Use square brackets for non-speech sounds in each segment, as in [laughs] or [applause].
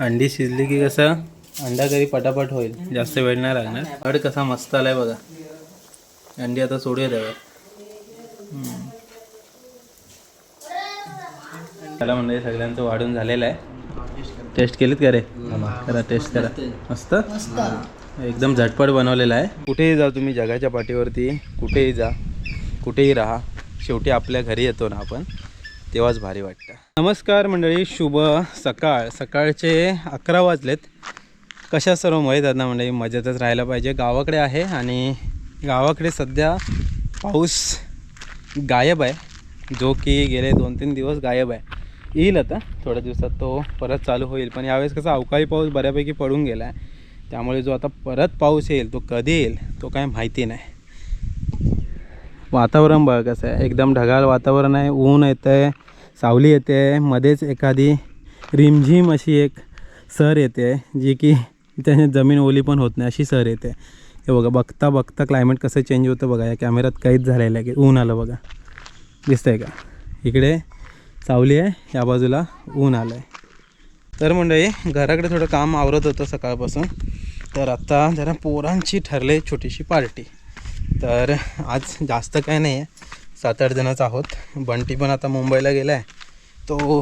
अंडी शिजली की कसं? अंडा करी पटापट होईल. जास्त वेळ नाही लागणार. अड कसा मस्त आलाय बघा. अंडी आता सोडूया त्यावर. त्याला म्हणजे सगळ्यांचं वाढून झालेलं आहे. टेस्ट केलीत का रे? करा टेस्ट करा. मस्त? एकदम झटपट बनवलेला आहे. कुठेही जा तुम्ही जगाच्या पाठीवरती. कुठेही जा. कुठेही राहा. शेवटी आपल्या घरी येतो ना आपण. तेव्हाच भारी वाटतं. नमस्कार मंडळी शुभ सकाळ. सकाळचे अकरा वाजलेत. कशा सर्व माहीत आहेत ना मंडळी? मजेतच राहायला पाहिजे. गावाकडे आहे आणि गावाकडे सध्या पाऊस गायब आहे. जो की गेले दोन तीन दिवस गायब आहे. येईल आता थोड्या दिवसात तो परत चालू होईल. पण यावेळेस कसा अवकाळी पाऊस बऱ्यापैकी पडून गेला आहे त्यामुळे जो आता परत पाऊस येईल तो कधी येईल तो काय माहिती नाही. वातावरण बघा कसं आहे. एकदम ढगाळ वातावरण आहे ऊन येतं आहे सावली येते आहे मध्येच एखादी रिमझिम अशी एक सर येते जी की त्याने जमीन ओली पण होत नाही अशी सर येते. हे बघा बघता बघता क्लायमेट कसं चेंज होतं बघा या कॅमेऱ्यात काहीच झालेलं आहे की ऊन आलं बघा. दिसतंय का? इकडे सावली आहे या बाजूला ऊन आलं आहे तर मंडळी घराकडे थोडं काम आवरत होतं सकाळपासून. तर आत्ता जरा पोरांची ठरले छोटीशी पार्टी. तर आज जास्त काय नाही आहे सात आठ जणच आहोत. बंटी पण आता मुंबईला गेला आहे तो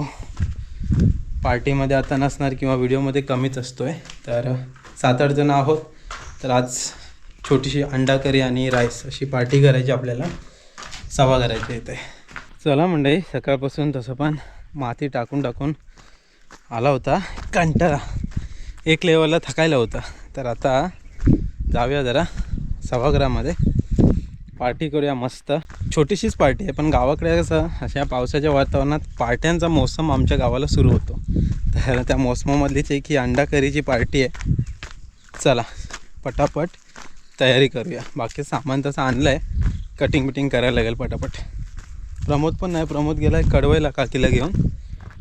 पार्टीमध्ये आता नसणार किंवा व्हिडिओमध्ये कमीच असतो आहे तर सात आठ जणं आहोत. तर आज छोटीशी अंडा करी आणि राईस अशी पार्टी करायची आपल्याला. सभा करायची इथे. चला मंडळी सकाळपासून तसं पण माती टाकून टाकून आला होता. कंटाळा. एक लेवलला थकायला होता. तर आता जाऊया जरा. सभागृहामध्ये. पार्टी करूया मस्त. छोटीशीच पार्टी आहे पण गावाकडे कसं अशा पावसाच्या वातावरणात पार्ट्यांचा मोसम आमच्या गावाला सुरू होतो. तर त्या मोसमामधलीच एक ही अंडा करीची पार्टी आहे. चला पटापट तयारी करूया. बाकी सामान तसं आणलं आहे कटिंग बिटिंग करायला लागेल पटापट. प्रमोद पण नाही प्रमोद गेला आहे कडवायला काकीला घेऊन.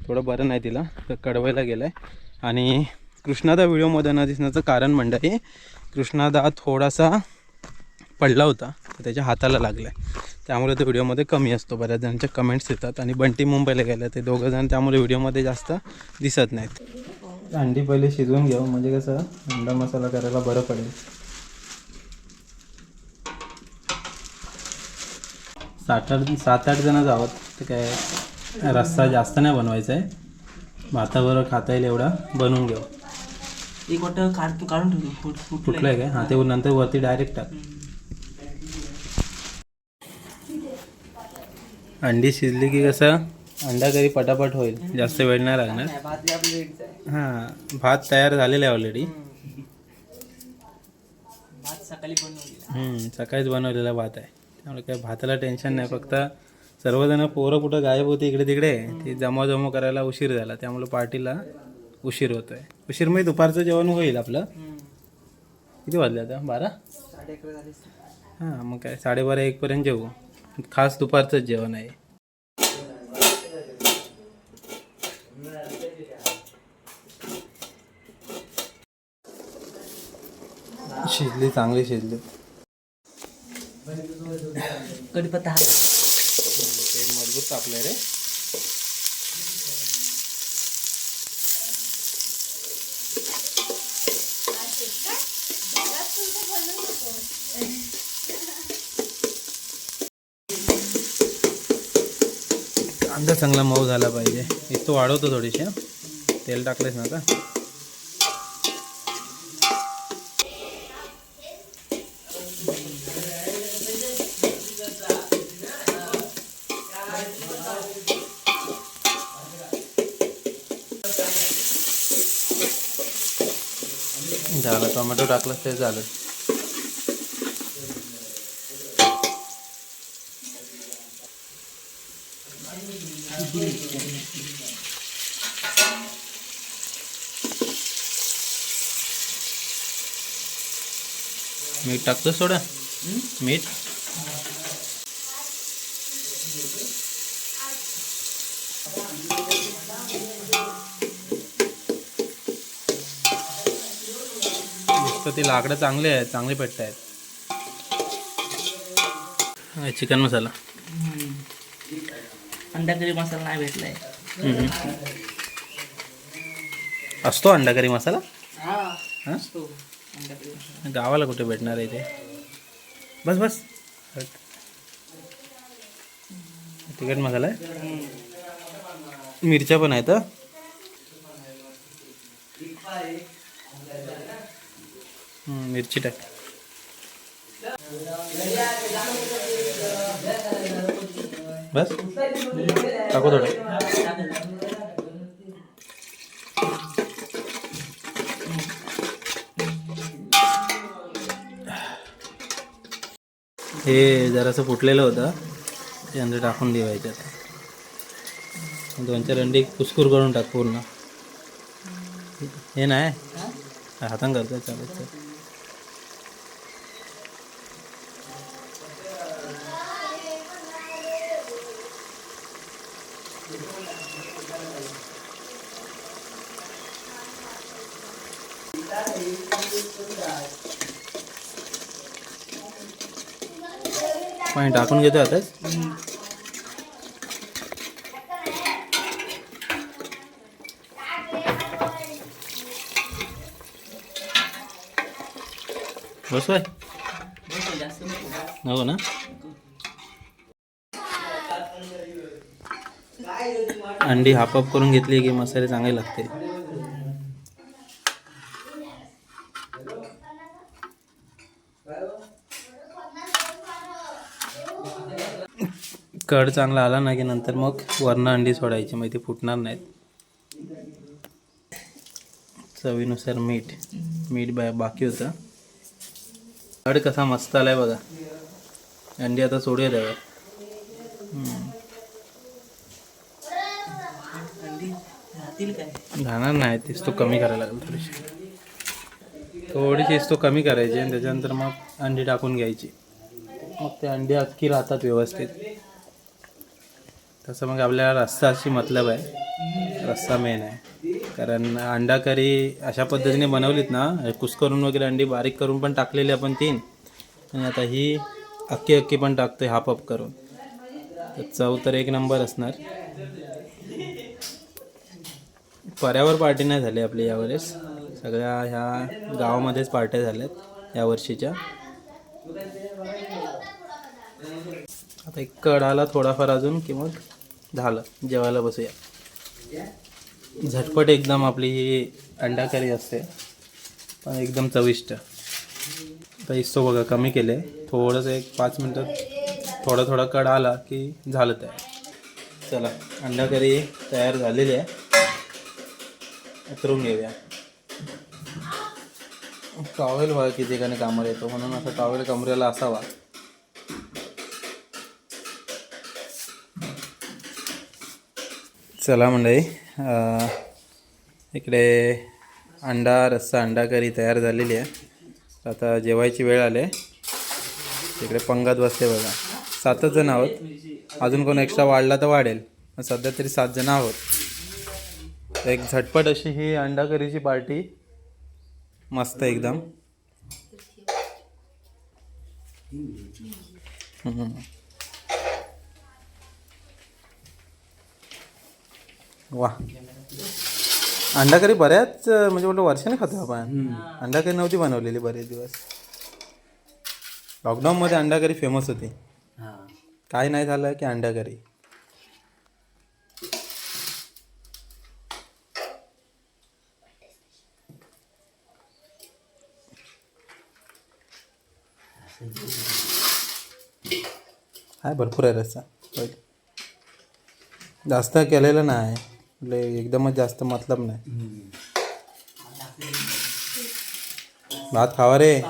थोडं बरं नाही तिला तर कडवायला गेला आहे आणि कृष्णादा व्हिडिओमध्ये न दिसण्याचं कारण मंडळी कृष्णादा थोडासा पडला होता तर त्याच्या हाताला लागला आहे त्यामुळे तो व्हिडिओमध्ये कमी असतो. बऱ्याच जणांच्या कमेंट्स येतात आणि बंटी मुंबईला गेलं ते दोघं जण त्यामुळे व्हिडिओमध्ये जास्त दिसत नाहीत. अंडी पहिले शिजवून घेऊ. म्हणजे कसं अंडा मसाला करायला बरं पडेल. सात आठ सात आठ जणच आहोत तर काय रस्सा जास्त नाही बनवायचा आहे. भाताबरोबर खाता येईल एवढा. बनवून घेऊ. एक वाटं काढ काढून ठेवतो. फुट फुटलंय. कुठलं आहे काय? हां ते नंतर वरती डायरेक्ट टाक. अंडी शिजली की कसं अंडा करी पटापट होईल. जास्त वेळ नाही लागणार. हां भात तयार झालेला आहे ऑलरेडी सकाळीच बनवलेला भात आहे. त्यामुळे काय भाताला टेन्शन नाही फक्त सर्वजण पोरं कुठं गायब होते इकडे तिकडे ते जमा जमा करायला उशीर झाला. त्यामुळे पार्टीला उशीर होतोय. उशीर म्हणजे दुपारचं जेवण होईल आपलं. किती वाजले आता? बारा? हां मग काय? साडेबारा एकपर्यंत जेवू. खास दुपारचंच जेवण आहे. शिजली चांगली शिजली. कढीपत्ता हा ते मजबूत तापलंय रे. कांदा चांगला मऊ झाला पाहिजे. एक तो वाढवतो थोडीशी तेल टाकलेस ना आता. झालं टोमॅटो टाकलं ते झालं. मीठ टाकतोस थोडं मीठ. ते लाकडं चांगले आहेत चांगले पेटत आहेत. चिकन मसाला. अंडा करी मसाला नाही भेटलाय. असतो अंडा करी मसाला गावाला कुठे भेटणार आहे ते? बस बस. तिकीट मसाला आहे? मिरच्या पण आहेत हं? हम्म, मिरची टाक. बस. टाकू थोडं. हे जरासं फुटलेलं होतं. ते अंडे टाकून ठेवायचे आता दोन चार अंडी कुसकुर करून टाक पूर्ण. हे नाही? हातान करतोय चालेल पाणी टाकून घेतो आताच बसवाय जास्त नको. नको ना. अंडी हाफ हाफ करून घेतली की मसाले चांगले लागते. कड चांगला आला ना की नंतर मग वरनं अंडी सोडायची मग ते फुटणार नाहीत. चवीनुसार मीठ. मीठ बा बाकी होतं. कड कसा मस्त आलाय बघा. अंडी आता सोडूया त्यावर घाणार नाही तेच तो कमी करायला लागेल थोडीशी. थोडीशीच तो कमी करायची आणि त्याच्यानंतर मग अंडी टाकून घ्यायची. मग ते अंडी अख्खी राहतात व्यवस्थित. तसं मग आपल्याला रस्साशी मतलब आहे. रस्सा मेन आहे. कारण अंडा करी अशा पद्धतीने बनवलीत ना कुसकरून कुस्करून वगैरे अंडी बारीक करून पण टाकलेली आपण तीन. आणि आता ही अक्की अक्की पण टाकतो हाफ अप करून. तर चव तर एक नंबर असणार. पर्यावर पार्टी नाही झाली आपली यावेळेस. सगळ्या ह्या गावामध्येच पार्ट्या झाल्यात या वर्षीच्या. आता एक कड आला थोडाफार अजून की मग झालं. जेवायला बसूया. झटपट एकदम आपली ही अंडा करी असते. पण एकदम चविष्ट. आता इस्तो बघा कमी केले. थोडंसं एक पाच मिनटं थोडा थोडा कड आला की झालं तयार. चला अंडा करी तयार झालेली आहे. उतरून घेऊया. टॉवेल बघा किती ठिकाणी कामाला येतो. म्हणून असा टॉवेल कमरेला असावा. चला मंडळी इकडे अंडा रस्सा अंडा करी तयार झालेली आहे. आता जेवायची वेळ आली आहे. इकडे पंगात बसते बघा. सातच जण आहोत. अजून कोण एक्स्ट्रा वाढला तर वाढेल. पण सध्या तरी सात जण आहोत. एक झटपट अशी ही अंडा करीची पार्टी. मस्त एकदम. वा. अंडा करी बऱ्याच म्हणजे बोलतो वर्षाने खातो आपण. अंडा करी नव्हती बनवलेली बरेच दिवस. लॉकडाऊनमध्ये अंडा करी फेमस होती. काय नाही झालं की अंडा करी. आहे भरपूर आहे रस्सा. पहिले. जास्त केलेलं नाही. एकदमच जास्त मतलब नाही. भात खावा रे.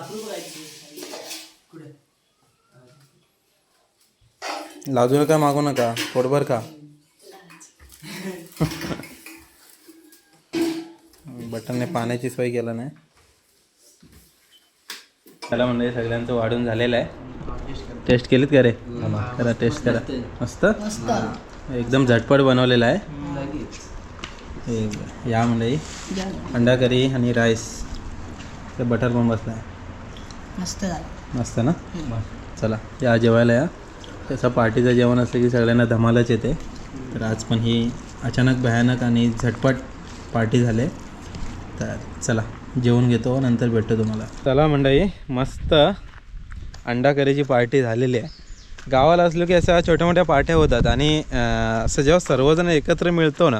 लाजू नका मागू नका. पोटभर खा. बटनने पाण्याची सोय केला नाही. त्याला म्हणजे सगळ्यांचं वाढून झालेलं आहे. टेस्ट केलीत का रे? करा टेस्ट करा. मस्त. एकदम झटपट बनवलेला आहे. हे या म्हणजे अंडा करी आणि राईस ते बटर पण बसला आहे मस्त मस्त ना? चला या जेवायला या. तसं पार्टीचं जेवण असलं की सगळ्यांना धमालच येते. तर आज पण ही अचानक भयानक आणि झटपट पार्टी झाले. तर चला जेवून घेतो नंतर भेटतो तुम्हाला. चला मंडळी मस्त अंडा करीची पार्टी झालेली आहे. गावाला असलो की अशा छोट्या मोठ्या पार्ट्या होतात आणि असं जेव्हा सर्वजण एकत्र मिळतो ना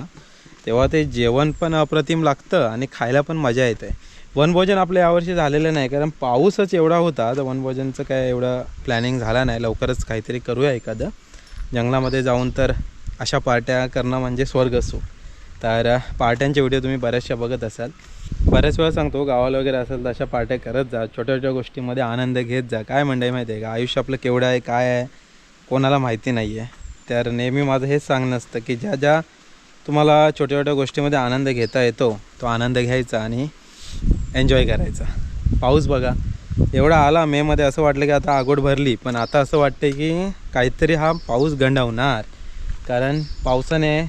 तेव्हा ते जेवण पण अप्रतिम लागतं आणि खायला पण मजा येते. वनभोजन आपलं यावर्षी झालेलं नाही कारण पाऊसच एवढा होता तर वनभोजनचं काय एवढं प्लॅनिंग झाला नाही. लवकरच काहीतरी करूया एखादं. जंगलामध्ये जाऊन तर अशा पार्ट्या करणं म्हणजे स्वर्ग असो. तर पार्ट्यांचे व्हिडिओ तुम्ही बऱ्याचशा बघत असाल. बऱ्याच वेळा सांगतो गावाला वगैरे असेल तर अशा पार्ट्या करत जा. छोट्या छोट्या गोष्टीमध्ये आनंद घेत जा. काय म्हणताय माहिती आहे का? आयुष्य आपलं केवढं आहे काय आहे कोणाला माहिती नाही आहे तर नेहमी माझं हेच सांगणं असतं की ज्या ज्या तुम्हाला छोट्या छोट्या गोष्टीमध्ये आनंद घेता येतो तो आनंद घ्यायचा आणि एन्जॉय करायचा. पाऊस बघा एवढा आला मेमध्ये असं वाटलं की आता आगोड भरली पण आता असं वाटतं की काहीतरी हा पाऊस गंडावणार कारण पावसाने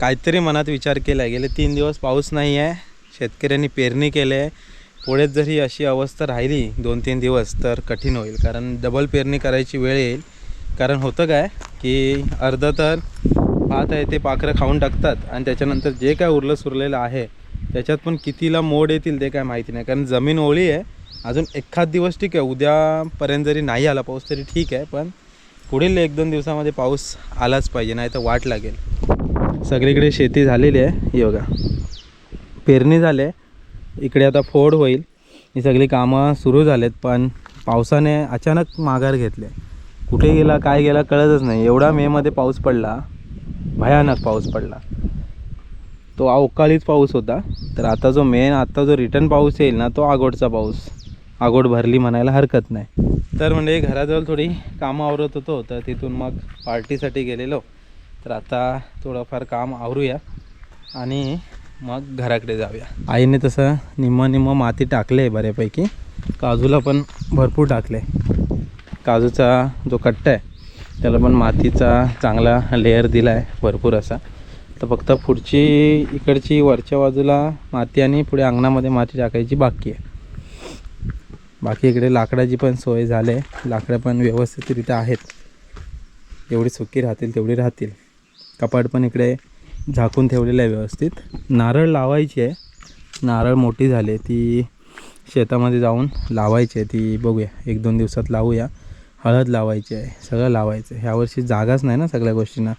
काहीतरी मनात विचार केला गेले तीन दिवस पाऊस नाही आहे शेतकऱ्यांनी पेरणी केली आहे पुढेच जर ही अशी अवस्था राहिली दोन तीन दिवस तर कठीण होईल. कारण डबल पेरणी करायची वेळ येईल. कारण होतं काय की अर्ध तर भात आहे ते पाखरं खाऊन टाकतात. आणि त्याच्यानंतर जे काय उरलं सुरलेलं आहे त्याच्यात पण कितीला मोड येतील ते काय माहिती नाही. कारण जमीन ओळी आहे. अजून एखाद दिवस ठीक आहे. उद्यापर्यंत जरी नाही आला पाऊस तरी ठीक आहे. पण पुढील एक दोन दिवसामध्ये पाऊस आलाच पाहिजे. नाही तर वाट लागेल. सगळीकडे शेती झालेली आहे. योगा पेरणी झाले इकडे आता फोड होईल. ही सगळी कामं सुरू झालेत. पण पावसाने अचानक माघार घेतले कुठे गेला काय गेला कळतच नाही. एवढा मेमध्ये पाऊस पडला. भयानक पाऊस पडला. तो अवकाळीच पाऊस होता तर आता जो मेन आता जो रिटर्न पाऊस येईल ना तो आगोडचा पाऊस. आगोड भरली म्हणायला हरकत नाही. तर म्हणजे घराजवळ थोडी कामं आवरत होतो तर तिथून मग पार्टीसाठी गेलेलो. तर आता थोडंफार काम आवरूया आणि मग घराकडे जाऊया. आईने तसं निम्म निम्म माती टाकले बऱ्यापैकी. काजूला पण भरपूर टाकले. काजूचा जो कट्टा आहे त्याला पण मातीचा चांगला लेअर दिला आहे भरपूर असा. तर फक्त पुढची इकडची वरच्या बाजूला माती आणि पुढे अंगणामध्ये माती टाकायची बाकी आहे. बाकी इकडे लाकडाची पण सोय झाली आहे. लाकडं पण व्यवस्थितरित्या आहेत. जेवढी सुकी राहतील तेवढी राहतील. कपाट पण इकडे झाकून ठेवलेलं आहे व्यवस्थित. नारळ लावायची आहे. नारळ मोठी झाली ती शेतामध्ये जाऊन लावायची आहे. ती बघूया. एक दोन दिवसात लावूया. हळद लावायची आहे सगळं लावायचं आहे. ह्यावर्षी जागाच नाही ना सगळ्या गोष्टींना.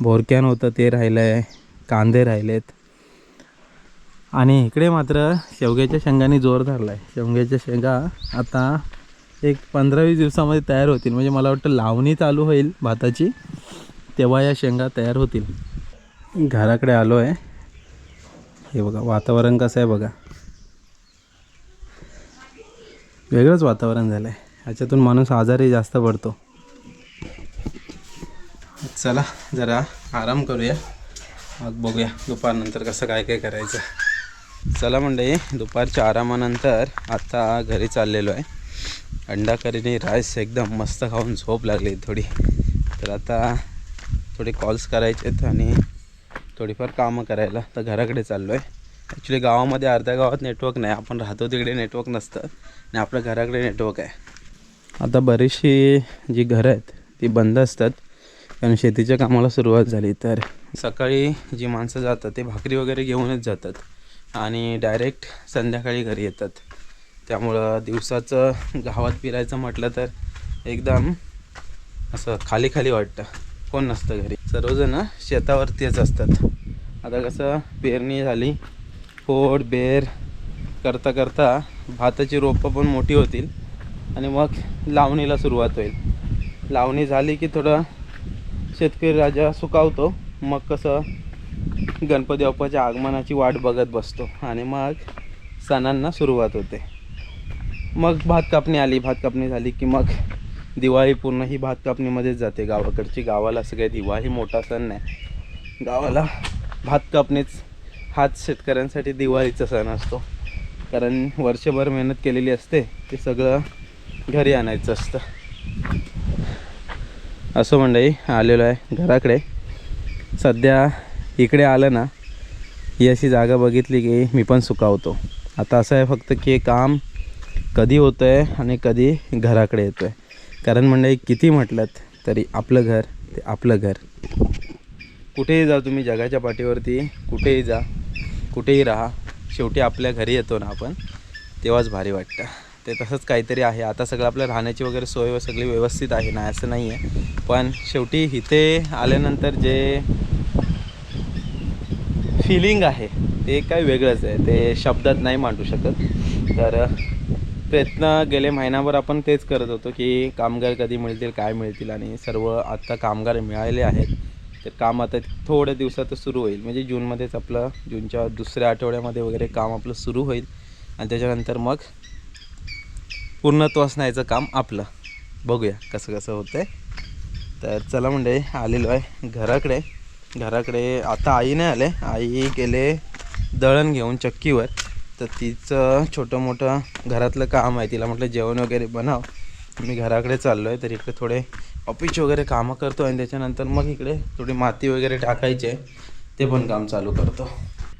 भोरक्यान होतं ते राहिलं आहे कांदे राहिलेत. आणि इकडे मात्र शेवग्याच्या शेंगाने जोर धरला आहे शेवग्याच्या शेंगा आता एक पंधरा वीस दिवसामध्ये तयार होतील. म्हणजे मला वाटतं लावणी चालू होईल भाताची तेव्हा या शेंगा तयार होतील. घराकडे आलो आहे हे बघा वातावरण कसं आहे बघा. वेगळंच वातावरण झालं आहे ह्याच्यातून माणूस आजारी जास्त पडतो. चला जरा आराम करूया. मग बघूया दुपारनंतर कसं काय काय करायचं. चला म्हणजे दुपारच्या आरामानंतर आता घरी चाललेलो आहे. अंडा करीने राईस एकदम मस्त खाऊन झोप लागली थोडी. तर आता थोडे कॉल्स करायचे आहेत आणि थोडीफार कामं करायला तर घराकडे चाललो आहे ॲक्च्युली गावामध्ये अर्ध्या गावात नेटवर्क नाही. आपण राहतो तिकडे नेटवर्क नसतं. आणि आपल्या घराकडे नेटवर्क आहे. आता बरीचशी जी घरं आहेत ती बंद असतात. कारण शेतीच्या कामाला सुरुवात झाली. तर सकाळी जी माणसं जातात ते भाकरी वगैरे घेऊनच जातात. आणि डायरेक्ट संध्याकाळी घरी येतात. त्यामुळं दिवसाचं गावात फिरायचं म्हटलं तर एकदम असं खाली खाली वाटतं. कोण नसतं घरी. सर्वजण शेतावरतीच असतात. आता कसं पेरणी झाली. फोड बेर करता करता भाताची रोपं पण मोठी होतील. आणि मग लावणीला सुरुवात होईल. लावणी झाली की थोडं शेतकरी राजा सुकावतो मग कसं गणपती बाप्पाच्या आगमनाची वाट बघत बसतो आणि मग सणांना सुरुवात होते. मग भात कापणी आली. भात कापणी झाली की मग दिवाळी पूर्ण ही भात कापणीमध्येच जाते. गावाकडची गावाला असं काही दिवाळी मोठा सण नाही. गावाला भात कापणीच हाच शेतकऱ्यांसाठी दिवाळीचा सण असतो. कारण वर्षभर मेहनत केलेली असते. ते सगळं घरी आणायचं असतं. असं मंडळी आलेलो आहे घराकडे. सध्या इकडे आलं ना ही अशी जागा बघितली की मी पण सुकावतो आता असं आहे फक्त की काम कधी होतं आहे आणि कधी घराकडे येतो आहे कारण मंडळी किती म्हटलं तरी आपलं घर ते आपलं घर. कुठेही जा तुम्ही जगाच्या पाठीवरती कुठेही जा कुठेही राहा शेवटी आपल्या घरी येतो ना आपण तेव्हाच भारी वाटतं. ते तसंच काहीतरी आहे. आता सगळं आपलं राहण्याची वगैरे सोय सगळी व्यवस्थित आहे ना असं नाही आहे पण शेवटी इथे आल्यानंतर जे फिलिंग आहे ते काय वेगळंच आहे. ते शब्दात नाही मांडू शकत. तर प्रयत्न गेले महिनाभर आपण तेच करत होतो की कामगार कधी मिळतील काय मिळतील आणि सर्व आत्ता कामगार मिळाले आहेत. तर काम आता थोड्या दिवसातच सुरू होईल. म्हणजे जूनमध्येच आपलं जूनच्या दुसऱ्या आठवड्यामध्ये वगैरे काम आपलं सुरू होईल. आणि त्याच्यानंतर मग पूर्णत्वास न्यायचं काम आपलं. बघूया कसं कसं होतं आहे तर चला म्हणजे आलेलो आहे घराकडे. घराकडे आता आई नाही आले. आई गेले दळण घेऊन चक्कीवर. तर तिचं छोटं मोठं घरातलं काम आहे. तिला म्हटलं जेवण वगैरे बनाव. मी घराकडे चाललो आहे तर इकडे थोडे ऑफिस वगैरे कामं करतो आणि त्याच्यानंतर मग इकडे थोडी माती वगैरे टाकायची. आहे ते पण काम चालू करतो.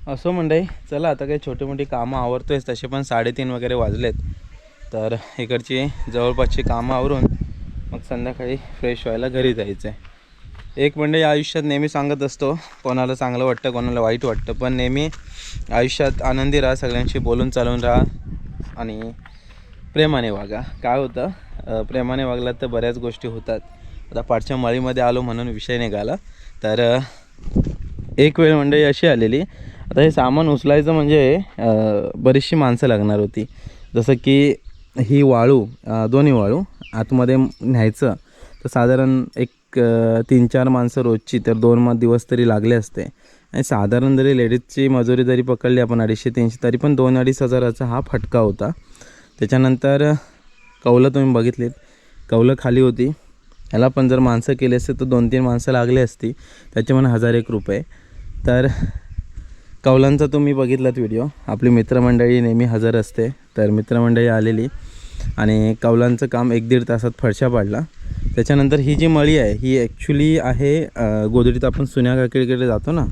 असं म्हणजे चला आता काही छोटी मोठी कामं आवरतोयच. तसे पण साडेतीन वगैरे वाजलेत. तर इकडची जवळपासची कामं आवरून मग संध्याकाळी फ्रेश व्हायला घरी जायचं आहे एक म्हणजे आयुष्यात नेहमी सांगत असतो कोणाला चांगलं वाटतं कोणाला वाईट वाटतं. पण नेहमी आयुष्यात आनंदी राहा सगळ्यांशी बोलून चालून राहा आणि प्रेमाने वागा. काय होतं? प्रेमाने वागलात तर बऱ्याच गोष्टी होतात. आता पाठच्या माळीमध्ये आलो म्हणून विषय निघाला. तर एक वेळ म्हणजे अशी आलेली. आता हे सामान उचलायचं म्हणजे बरीचशी माणसं लागणार होती. जसं की ही वाळू दोन्ही वाळू आतमध्ये न्यायचं. तर साधारण एक तीन चार माणसं रोजची तर दोन दिवस तरी लागले असते. आणि साधारण जरी लेडीजची मजुरी जरी पकडली आपण अडीचशे तीनशे तरी पण दोन अडीच हजाराचा हा फटका होता. त्याच्यानंतर कौलं तुम्ही बघितलीत. कौलं खाली होती. ह्याला पण जर माणसं केली असते तर दोन तीन माणसं लागली असती. त्याचे पण हजार एक रुपये. तर कौलांचा तुम्ही बघितलात व्हिडिओ. आपली मित्रमंडळी नेहमी हजर असते. तर मित्रमंडळी आलेली. आणि कौलांचं काम एक दीड तासात फडशा पाडला. त्याच्यानंतर ही जी मळी आहे ही ॲक्च्युली आहे गोदरीत गोदडीत आपण सुन्या काकीकडे जातो ना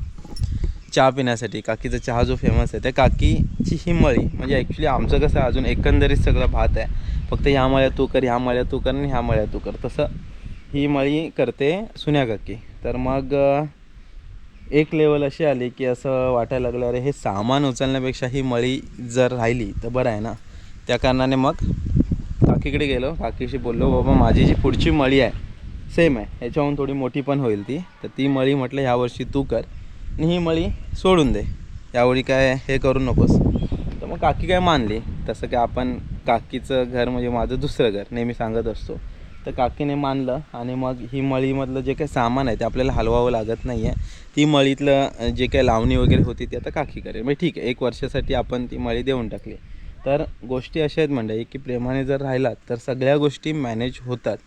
चहा पिण्यासाठी. काकीचा चहा जो फेमस आहे त्या काकीची ही मळी म्हणजे ॲक्च्युली आमचं कसं अजून एकंदरीत सगळं भात आहे. फक्त ह्या मळ्या तू कर ह्या मळ्या तू कर आणि ह्या मळ्या तू कर. तसं ही मळी करते सुन्या काकी. तर मग एक लेवल अशी आली की असं वाटायला लागलं अरे हे सामान उचलण्यापेक्षा ही मळी जर राहिली तर बरं आहे ना. त्या कारणाने मग तिकडे गेलो काकीशी बोललो बाबा माझी जी पुढची मळी आहे सेम आहे. ह्याच्याहून थोडी मोठी पण होईल ती. तर ती मळी म्हटलं ह्यावर्षी तू कर आणि ही मळी सोडून दे. यावेळी काय हे करू नकोस. तर मग काकी काय मानली? तसं काय आपण काकीचं घर म्हणजे माझं दुसरं घर नेहमी सांगत असतो. तर काकीने मानलं आणि मग ही मळीमधलं जे काही सामान आहे ते आपल्याला हलवावं लागत नाही आहे ती मळीतलं जे काही लावणी वगैरे होती ती आता काकी करेल. म्हणजे ठीक आहे एक वर्षासाठी आपण ती मळी देऊन टाकली. तर गोष्टी अशा आहेत मंडळी की प्रेमाने जर राहिलात तर सगळ्या गोष्टी मॅनेज होतात.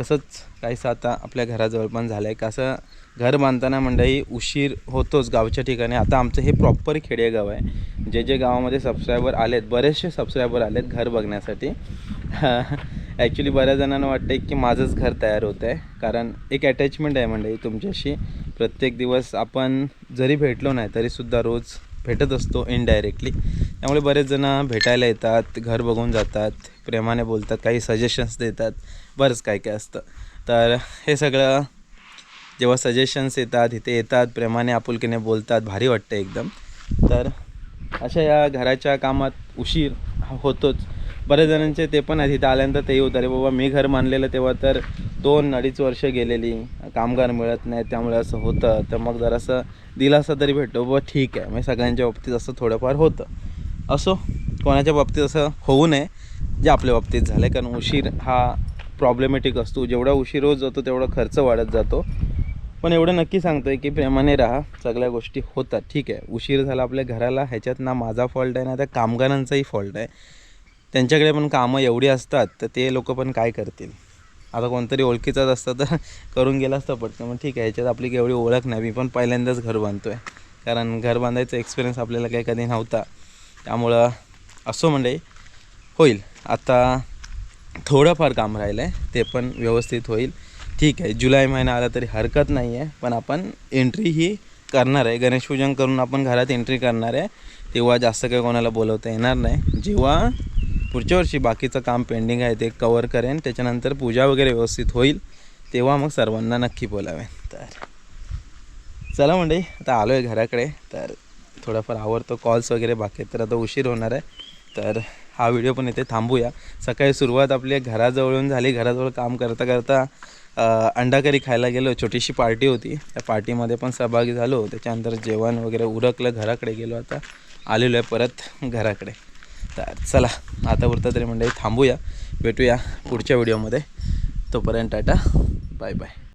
तसंच काहीसं आता आपल्या घराजवळ पण झालं आहे कसं घर बांधताना मंडळी उशीर होतोच गावच्या ठिकाणी. आता आमचं हे प्रॉपर खेडेगाव आहे. जे जे गावामध्ये सबस्क्रायबर आलेत बरेचसे सबस्क्रायबर आलेत घर बघण्यासाठी. [laughs] ॲक्च्युली बऱ्याच जणांना वाटतं की माझंच घर तयार होतं आहे कारण एक अटॅचमेंट आहे मंडळी तुमच्याशी. प्रत्येक दिवस आपण जरी भेटलो नाही तरीसुद्धा रोज भेटत असतो इनडायरेक्टली त्यामुळे बरेच जण भेटायला येतात घर बघून जातात प्रेमाने बोलतात काही सजेशन्स देतात. बरंच काय काय असतं. तर हे सगळं जेव्हा सजेशन्स येतात इथे येतात प्रेमाने आपुलकीने बोलतात भारी वाटतं एकदम. तर अशा या घराच्या कामात उशीर होतोच. बऱ्याच जणांचे ते पण आहेत इथं आल्यानंतर तेही होतं. अरे बाबा मी घर मानलेलं तेव्हा तर दोन अडीच वर्ष गेलेली. कामगार मिळत नाही त्यामुळे असं होतं. तर मग जरासं दिलासा तरी भेटतो. बाबा ठीक आहे. म्हणजे सगळ्यांच्या बाबतीत असं थोडंफार होतं. असो कोणाच्या बाबतीत असं होऊ नये जे आपल्या बाबतीत झालं कारण उशीर हा प्रॉब्लेमॅटिक असतो. जेवढा उशीर होत जातो तेवढा खर्च वाढत जातो. पण एवढं नक्की सांगतो आहे की प्रेमाने राहा. सगळ्या गोष्टी होतात. ठीक आहे. उशीर झाला आपल्या घराला ह्याच्यात ना माझा फॉल्ट आहे ना त्या कामगारांचाही फॉल्ट आहे. त्यांच्याकडे पण कामं एवढी असतात तर ते लोक पण काय करतील? आता कोणतरी ओळखीचाच असतं तर करून गेला असतं पटकन. मग ठीक आहे ह्याच्यात आपली काही एवढी ओळख नाही. मी पण पहिल्यांदाच घर बांधतो आहे कारण घर बांधायचा एक्सपिरियन्स आपल्याला काही कधी नव्हता. त्यामुळं असो म्हणजे होईल. आता थोडंफार काम राहिलं आहे ते पण व्यवस्थित होईल. ठीक आहे जुलै महिना आला तरी हरकत नाही आहे पण आपण एंट्री ही करणार आहे. गणेश पूजन करून आपण घरात एंट्री करणार आहे. तेव्हा जास्त काही कोणाला बोलवता येणार नाही. जेव्हा पुढच्या वर्षी बाकीचं काम पेंडिंग आहे ते कवर करेन. त्याच्यानंतर पूजा वगैरे व्यवस्थित होईल तेव्हा मग सर्वांना नक्की बोलावेन. तर चला म्हणजे आता आलो आहे घराकडे. तर थोडाफार आवडतो कॉल्स वगैरे बाकी आहेत तर आता उशीर होणार आहे. तर हा व्हिडिओ पण इथे थांबूया. सकाळी सुरुवात आपली घराजवळून झाली. घराजवळ काम करता करता अंडाकरी खायला गेलो. छोटीशी पार्टी होती. त्या पार्टीमध्ये पण सहभागी झालो. त्याच्यानंतर जेवण वगैरे उरकलं. घराकडे गेलो आता. आलेलो आहे परत घराकडे. तर चला आता उरता तरी मंडळी थांबूया. भेटूया पुढच्या व्हिडिओमध्ये तोपर्यंत टाटा. Bye bye